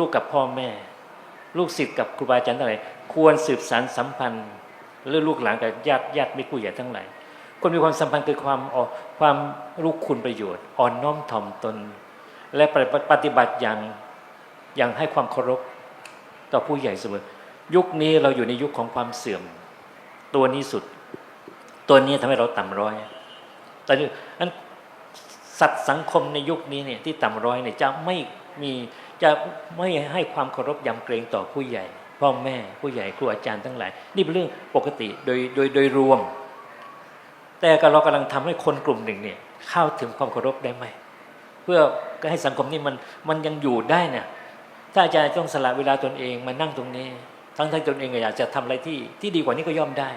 ลูกๆกับพ่อแม่ ลูกศิษย์กับครูบาอาจารย์ทั้งหลายควรสืบสานสัมพันธ์หรือลูกหลานกับญาติญาติมิตรผู้ใหญ่ทั้งหลายคนมีความสัมพันธ์คือความอ่อความรู้คุณประโยชน์ อ่อนน้อมถ่อมตน และปฏิบัติอย่างอย่างให้ความเคารพต่อผู้ใหญ่เสมอ ยุคนี้เราอยู่ในยุคของความเสื่อม ตัวนี้สุด ตัวนี้ทำให้เราต่ำร้อยแตอนนี้อันสัตว์สังคมในยุคนี้เนี่ยที่ต่ำร้อยเนี่ยจะไม่ มีจะไม่ให้ความเคารพยำเกรงต่อผู้ใหญ่ พ่อแม่ผู้ใหญ่ครูอาจารย์ทั้งหลาย นี่เป็นเรื่องปกติโดยโดยโดยรวม แต่ก็เรากำลังทำให้คนกลุ่มหนึ่งเนี่ยเข้าถึงความเคารพได้ไหม เพื่อให้สังคมนี้มันมันยังอยู่ได้เนี่ยถ้าอาจารย์ต้องสละเวลาตนเองมานั่งตรงนี้ ทั้งที่ตนเองอยากจะทำอะไรที่ที่ดีกว่านี้ก็ย่อมได้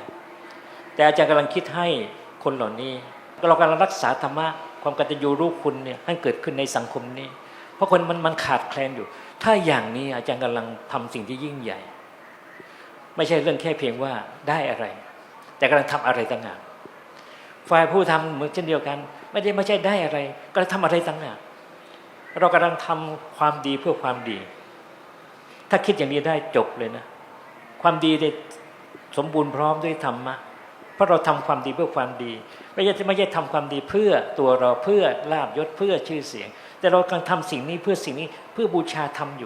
แต่อาจารย์กำลังคิดให้คนเหล่านี้เรากำลังรักษาธรรมะความกตัญญูรู้คุณเนี่ยให้เกิดขึ้นในสังคมนี้ เพราะคนมันมันขาดแคลนอยู่ ถ้าอย่างนี้อาจารย์กำลังทำสิ่งที่ยิ่งใหญ่ ไม่ใช่เรื่องแค่เพียงว่าได้อะไร แต่กำลังทำอะไรต่างหากฝ่ายผู้ทำเหมือนเช่นเดียวกัน ไม่ได้ไม่ใช่ได้อะไรกำลังทำอะไรต่างหากเรากำลังทำความดีเพื่อความดี ถ้าคิดอย่างนี้ได้จบเลยนะ ความดีได้สมบูรณ์พร้อมด้วยธรรมะเพราะเราทำความดีเพื่อความดี ไม่ใช่ไม่ใช่ทำความดีเพื่อตัวเราเพื่อลาบยศเพื่อชื่อเสียง แต่เรากำลังทำสิ่งนี้เพื่อสิ่งนี้เพื่อบูชาธรรมอยู่